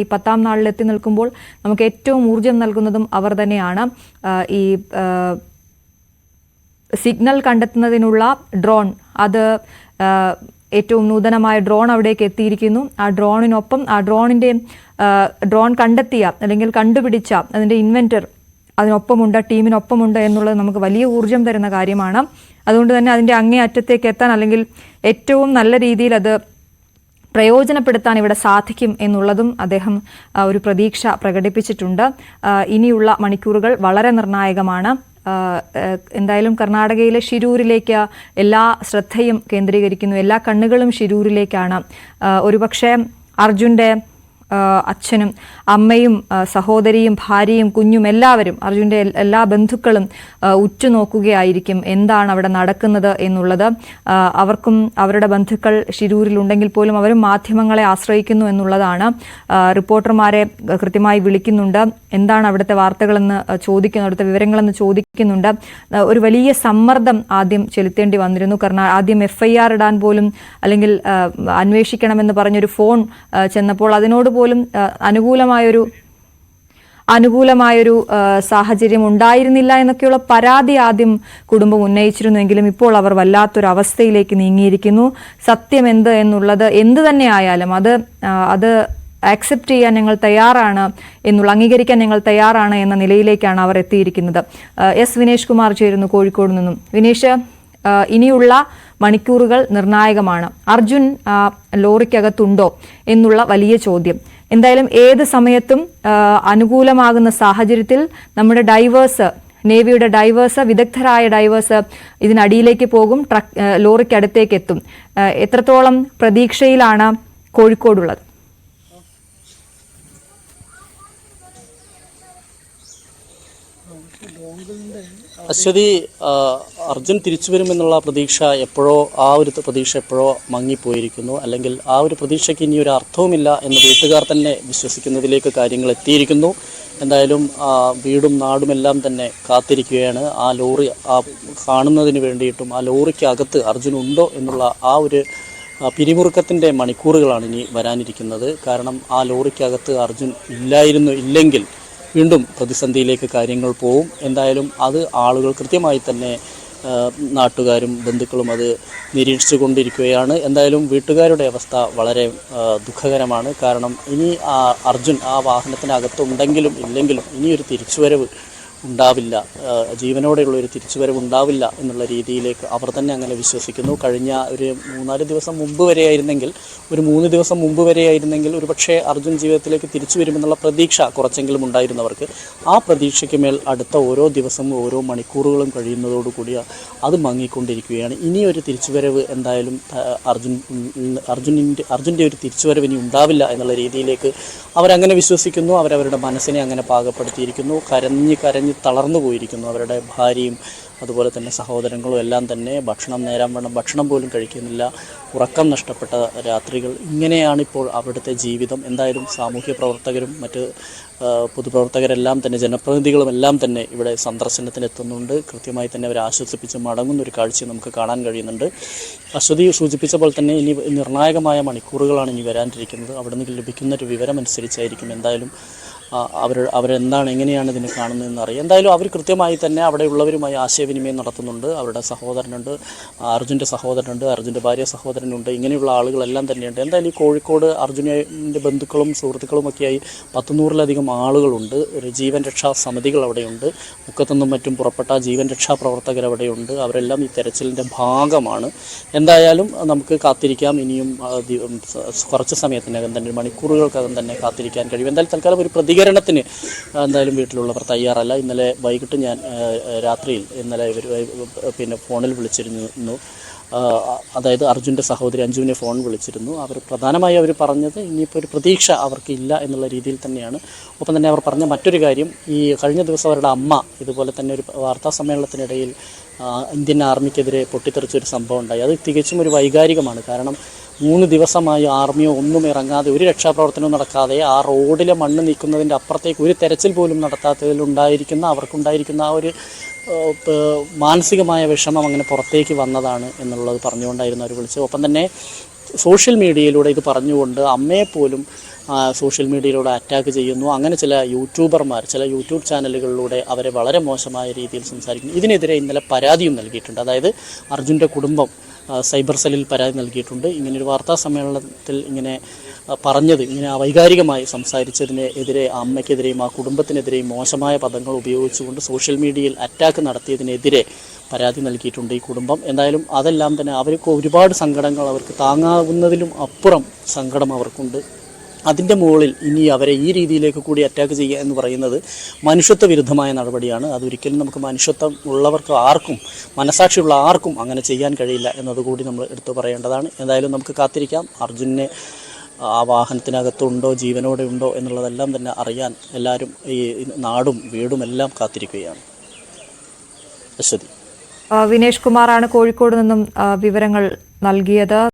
ഈ പത്താം നാളിൽ എത്തി നിൽക്കുമ്പോൾ നമുക്ക് ഏറ്റവും ഊർജം നൽകുന്നതും അവർ തന്നെയാണ്. ഈ സിഗ്നൽ കണ്ടെത്തുന്നതിനുള്ള ഡ്രോൺ. അത് ഏറ്റവും നൂതനമായ ഡ്രോൺ അവിടേക്ക് എത്തിയിരിക്കുന്നു. ആ ഡ്രോണിനൊപ്പം ആ ഡ്രോണിന്റെ ഡ്രോൺ കണ്ടെത്തിയ അല്ലെങ്കിൽ കണ്ടുപിടിച്ച അതിന്റെ ഇൻവെന്റർ അതിനൊപ്പമുണ്ട് ടീമിനൊപ്പമുണ്ട് എന്നുള്ളത് നമുക്ക് വലിയ ഊർജം തരുന്ന കാര്യമാണ്. അതുകൊണ്ട് തന്നെ അതിന്റെ അങ്ങേ അറ്റത്തേക്ക് എത്താൻ അല്ലെങ്കിൽ ഏറ്റവും നല്ല രീതിയിൽ അത് പ്രയോജനപ്പെടുത്താൻ ഇവിടെ സാധിക്കും എന്നുള്ളതും അദ്ദേഹം ഒരു പ്രതീക്ഷ പ്രകടിപ്പിച്ചിട്ടുണ്ട്. ഇനിയുള്ള മണിക്കൂറുകൾ വളരെ നിർണായകമാണ്. എന്തായാലും കർണാടകയിലെ ഷിരൂരിലേക്ക് എല്ലാ ശ്രദ്ധയും കേന്ദ്രീകരിക്കുന്നു. എല്ലാ കണ്ണുകളും ഷിരൂരിലേക്കാണ് ഒരുപക്ഷെ അർജുന്റെ അച്ഛനും അമ്മയും സഹോദരിയും ഭാര്യയും കുഞ്ഞും എല്ലാവരും അർജുന്റെ എല്ലാ ബന്ധുക്കളും ഉറ്റുനോക്കുകയായിരിക്കും എന്താണ് അവിടെ നടക്കുന്നത് എന്നുള്ളത്. അവർക്കും അവരുടെ ബന്ധുക്കൾ ഷിരൂരിലുണ്ടെങ്കിൽ പോലും അവരും മാധ്യമങ്ങളെ ആശ്രയിക്കുന്നു എന്നുള്ളതാണ്. റിപ്പോർട്ടർമാരെ കൃത്യമായി വിളിക്കുന്നുണ്ട്. എന്താണ് അവിടുത്തെ വാർത്തകളെന്ന് ചോദിക്കുന്നു അവിടുത്തെ വിവരങ്ങളെന്ന് ചോദിക്കുന്നുണ്ട് ആ, ഒരു വലിയ സമ്മർദ്ദം ആദ്യം ചെലുത്തേണ്ടി വന്നിരുന്നു. കാരണം ആദ്യം എഫ് ഐ ആർ ഇടാൻ പോലും അല്ലെങ്കിൽ അന്വേഷിക്കണമെന്ന് പറഞ്ഞൊരു ഫോൺ ചെന്നപ്പോൾ അതിനോട് പോലും അനുകൂലമായൊരു അനുകൂലമായൊരു സാഹചര്യം ഉണ്ടായിരുന്നില്ല എന്നൊക്കെയുള്ള പരാതി ആദ്യം കുടുംബം ഉന്നയിച്ചിരുന്നുവെങ്കിലും ഇപ്പോൾ അവർ വല്ലാത്തൊരു അവസ്ഥയിലേക്ക് നീങ്ങിയിരിക്കുന്നു. സത്യം എന്ത് എന്നുള്ളത് എന്ത് തന്നെ ആയാലും അത് അത് ആക്സെപ്റ്റ് ചെയ്യാൻ ഞങ്ങൾ തയ്യാറാണ് എന്നുള്ള അംഗീകരിക്കാൻ ഞങ്ങൾ തയ്യാറാണ് എന്ന നിലയിലേക്കാണ് അവർ എത്തിയിരിക്കുന്നത്. എസ് വിനേഷ് കുമാർ ചേരുന്നു കോഴിക്കോട് നിന്നും. വിനേഷ് ഇനിയുള്ള മണിക്കൂറുകൾ നിർണായകമാണ്. അർജുൻ ലോറിക്കകത്തുണ്ടോ എന്നുള്ള വലിയ ചോദ്യം. എന്തായാലും ഏത് സമയത്തും അനുകൂലമാകുന്ന സാഹചര്യത്തിൽ നമ്മുടെ ഡൈവേഴ്സ് നേവിയുടെ ഡൈവേഴ്സ് വിദഗ്ധരായ ഡൈവേഴ്സ് ഇതിനടിയിലേക്ക് പോകും ട്രക്ക് ലോറിക്കടുത്തേക്ക് എത്തും എത്രത്തോളം പ്രതീക്ഷയിലാണ് കോഴിക്കോടുള്ളത്? അശ്വതി അർജുൻ തിരിച്ചു വരുമെന്നുള്ള പ്രതീക്ഷ എപ്പോഴോ ആ ഒരു പ്രതീക്ഷ എപ്പോഴോ മങ്ങിപ്പോയിരിക്കുന്നു. അല്ലെങ്കിൽ ആ ഒരു പ്രതീക്ഷയ്ക്ക് ഇനി ഒരു അർത്ഥവുമില്ല എന്ന് വീട്ടുകാർ തന്നെ വിശ്വസിക്കുന്നതിലേക്ക് കാര്യങ്ങൾ എത്തിയിരിക്കുന്നു. എന്തായാലും വീടും നാടുമെല്ലാം തന്നെ കാത്തിരിക്കുകയാണ്. ആ ലോറി ആ കാണുന്നതിന് വേണ്ടിയിട്ടും ആ ലോറിക്ക് അകത്ത് അർജുൻ ഉണ്ടോ എന്നുള്ള ആ ഒരു പിരിമുറുക്കത്തിന്റെ മണിക്കൂറുകളാണ് ഇനി വരാനിരിക്കുന്നത്. കാരണം ആ ലോറിക്കകത്ത് അർജുൻ ഇല്ലായിരുന്നു ഇല്ലെങ്കിൽ വീണ്ടും പ്രതിസന്ധിയിലേക്ക് കാര്യങ്ങൾ പോവും. എന്തായാലും അത് ആളുകൾ കൃത്യമായി തന്നെ നാട്ടുകാരും ബന്ധുക്കളും അത് നിരീക്ഷിച്ചു കൊണ്ടിരിക്കുകയാണ് എന്തായാലും വീട്ടുകാരുടെ അവസ്ഥ വളരെ ദുഃഖകരമാണ്. കാരണം ഇനി ആ അർജുൻ ആ വാഹനത്തിനകത്തുണ്ടെങ്കിലും ഇല്ലെങ്കിലും ഇനിയൊരു തിരിച്ചുവരവ് ഉണ്ടാവില്ല. ജീവനോടെയുള്ള ഒരു തിരിച്ചുവരവ് ഉണ്ടാവില്ല എന്നുള്ള രീതിയിലേക്ക് അവർ തന്നെ അങ്ങനെ വിശ്വസിക്കുന്നു. കഴിഞ്ഞ ഒരു മൂന്നാൽ ദിവസം മുമ്പ് വരെയായിരുന്നെങ്കിൽ ഒരു മൂന്ന് ദിവസം മുമ്പ് വരെയായിരുന്നെങ്കിൽ ഒരു പക്ഷേ അർജുൻ ജീവിതത്തിലേക്ക് തിരിച്ചു വരുമെന്നുള്ള പ്രതീക്ഷ കുറച്ചെങ്കിലും ഉണ്ടായിരുന്നവർക്ക്. ആ പ്രതീക്ഷയ്ക്ക് മേൽ അടുത്ത ഓരോ ദിവസവും ഓരോ മണിക്കൂറുകളും കഴിയുന്നതോടുകൂടി അത് മങ്ങിക്കൊണ്ടിരിക്കുകയാണ്. ഇനി ഒരു തിരിച്ചുവരവ് എന്തായാലും അർജുൻ അർജുനിന്റെ അർജുന്റെ ഒരു തിരിച്ചുവരവ് ഇനി ഉണ്ടാവില്ല എന്നുള്ള രീതിയിലേക്ക് അവരങ്ങനെ വിശ്വസിക്കുന്നു. അവരവരുടെ മനസ്സിനെ അങ്ങനെ പാകപ്പെടുത്തിയിരിക്കുന്നു. കരഞ്ഞ് കരഞ്ഞ് തളർന്നു പോയിരിക്കുന്നു. അവരുടെ ഭാര്യയും അതുപോലെ തന്നെ സഹോദരങ്ങളും എല്ലാം തന്നെ ഭക്ഷണം നേരാൻ വേണം. ഭക്ഷണം പോലും കഴിക്കുന്നില്ല. ഉറക്കം നഷ്ടപ്പെട്ട രാത്രികൾ. ഇങ്ങനെയാണിപ്പോൾ അവിടുത്തെ ജീവിതം. എന്തായാലും സാമൂഹ്യ പ്രവർത്തകരും മറ്റ് പൊതുപ്രവർത്തകരെല്ലാം തന്നെ ജനപ്രതിനിധികളും എല്ലാം തന്നെ ഇവിടെ സന്ദർശനത്തിനെത്തുന്നുണ്ട്. കൃത്യമായി തന്നെ അവരെ ആശ്വസിപ്പിച്ച് മടങ്ങുന്ന ഒരു കാഴ്ച നമുക്ക് കാണാൻ കഴിയുന്നുണ്ട്. അശ്വതി സൂചിപ്പിച്ച പോലെ തന്നെ ഇനി നിർണായകമായ മണിക്കൂറുകളാണ് ഇനി വരാനിരിക്കുന്നത്. അവിടെ നിന്ന് ലഭിക്കുന്ന ഒരു വിവരമനുസരിച്ചായിരിക്കും. എന്തായാലും അവർ അവരെന്താണ് എങ്ങനെയാണ് ഇതിനെ കാണുന്നതെന്ന് അറിയാം. എന്തായാലും അവർ കൃത്യമായി തന്നെ അവിടെയുള്ളവരുമായി ആശയവിനിമയം നടത്തുന്നുണ്ട്. അവരുടെ സഹോദരനുണ്ട് അർജുന്റെ സഹോദരനുണ്ട് അർജുന്റെ ഭാര്യ സഹോദരനുണ്ട് ഇങ്ങനെയുള്ള ആളുകളെല്ലാം തന്നെയുണ്ട്. എന്തായാലും ഈ കോഴിക്കോട് അർജുനന്റെ ബന്ധുക്കളും സുഹൃത്തുക്കളും ഒക്കെയായി പത്തുനൂറിലധികം ആളുകളുണ്ട്. ഒരു ജീവൻ രക്ഷാ സമിതികൾ അവിടെയുണ്ട്. മുക്കത്തുനിന്നും മറ്റും പുറപ്പെട്ട ജീവൻ രക്ഷാ പ്രവർത്തകർ അവിടെയുണ്ട്. അവരെല്ലാം ഈ തെരച്ചിലിന്റെ ഭാഗമാണ്. എന്തായാലും നമുക്ക് കാത്തിരിക്കാം. ഇനിയും കുറച്ച് സമയത്തിനകം തന്നെ മണിക്കൂറുകൾക്കകം തന്നെ കാത്തിരിക്കാൻ കഴിയും. എന്തായാലും തൽക്കാലം ഒരു പ്രതികരണത്തിന് എന്തായാലും വീട്ടിലുള്ളവർ തയ്യാറല്ല. ഇന്നലെ വൈകിട്ട് ഞാൻ രാത്രിയിൽ ഇന്നലെ ഇവർ പിന്നെ ഫോണിൽ വിളിച്ചിരുന്നു. അതായത് അർജുന്റെ സഹോദരി അഞ്ജുവിനെ ഫോൺ വിളിച്ചിരുന്നു. അവർ പ്രധാനമായും അവർ പറഞ്ഞത് ഇനിയിപ്പോൾ ഒരു പ്രതീക്ഷ അവർക്കില്ല എന്നുള്ള രീതിയിൽ തന്നെയാണ്. ഒപ്പം തന്നെ അവർ പറഞ്ഞ മറ്റൊരു കാര്യം ഈ കഴിഞ്ഞ ദിവസം അവരുടെ അമ്മ ഇതുപോലെ തന്നെ ഒരു വാർത്താ സമ്മേളനത്തിനിടയിൽ ഇന്ത്യൻ ആർമിക്കെതിരെ പൊട്ടിത്തെറിച്ചൊരു സംഭവം ഉണ്ടായി. അത് തികച്ചും ഒരു വൈകാരികമാണ്. കാരണം മൂന്ന് ദിവസമായി ആർമിയോ ഒന്നും ഇറങ്ങാതെ ഒരു രക്ഷാപ്രവർത്തനവും നടക്കാതെ ആ റോഡിലെ മണ്ണ് നീക്കുന്നതിന്റെ അപ്പുറത്തേക്ക് ഒരു തെരച്ചിൽ പോലും നടത്താത്തതിലുണ്ടായിരിക്കുന്ന അവർക്കുണ്ടായിരിക്കുന്ന ആ ഒരു മാനസികമായ വിഷമം അങ്ങനെ പുറത്തേക്ക് വന്നതാണ് എന്നുള്ളത് പറഞ്ഞുകൊണ്ടായിരുന്നു അവർ വിളിച്ചത്. ഒപ്പം തന്നെ സോഷ്യൽ മീഡിയയിലൂടെ ഇത് പറഞ്ഞുകൊണ്ട് അമ്മയെപ്പോലും സോഷ്യൽ മീഡിയയിലൂടെ അറ്റാക്ക് ചെയ്യുന്നു. അങ്ങനെ ചില യൂട്യൂബർമാർ ചില യൂട്യൂബ് ചാനലുകളിലൂടെ അവരെ വളരെ മോശമായ രീതിയിൽ സംസാരിക്കുന്നു. ഇതിനെതിരെ ഇന്നലെ പരാതിയും നൽകിയിട്ടുണ്ട്. അതായത് അർജുന്റെ കുടുംബം സൈബർ സെല്ലിൽ പരാതി നൽകിയിട്ടുണ്ട്. ഒരു വാർത്താ സമ്മേളനത്തിൽ ഇങ്ങനെ പറഞ്ഞത് ഇങ്ങനെ വൈകാരികമായി സംസാരിച്ചതിന് എതിരെ ആ അമ്മയ്ക്കെതിരെയും ആ കുടുംബത്തിനെതിരെയും മോശമായ പദങ്ങൾ ഉപയോഗിച്ചുകൊണ്ട് സോഷ്യൽ മീഡിയയിൽ അറ്റാക്ക് നടത്തിയതിനെതിരെ പരാതി നൽകിയിട്ടുണ്ട് ഈ കുടുംബം. എന്തായാലും അതെല്ലാം തന്നെ അവർക്ക് ഒരുപാട് സങ്കടങ്ങൾ അവർക്ക് താങ്ങാവുന്നതിലും അപ്പുറം സങ്കടം അവർക്കുണ്ട്. അതിന്റെ മുകളിൽ ഇനി അവരെ ഈ രീതിയിലേക്ക് കൂടി അറ്റാക്ക് ചെയ്യുക എന്ന് പറയുന്നത് മനുഷ്യത്വ വിരുദ്ധമായ നടപടിയാണ്. അതൊരിക്കലും നമുക്ക് മനുഷ്യത്വം ഉള്ളവർക്ക് ആർക്കും മനസാക്ഷിയുള്ള ആർക്കും അങ്ങനെ ചെയ്യാൻ കഴിയില്ല എന്നതുകൂടി നമ്മൾ എടുത്തു പറയേണ്ടതാണ്. എന്തായാലും നമുക്ക് കാത്തിരിക്കാം. അർജുനെ ആ വാഹനത്തിനകത്തുണ്ടോ ജീവനോടെ ഉണ്ടോ എന്നുള്ളതെല്ലാം തന്നെ അറിയാൻ എല്ലാവരും ഈ നാടും വീടും എല്ലാം കാത്തിരിക്കുകയാണ്. അശ്വതി. വിനേഷ് കുമാറാണ് കോഴിക്കോട് നിന്നും വിവരങ്ങൾ നൽകിയത്.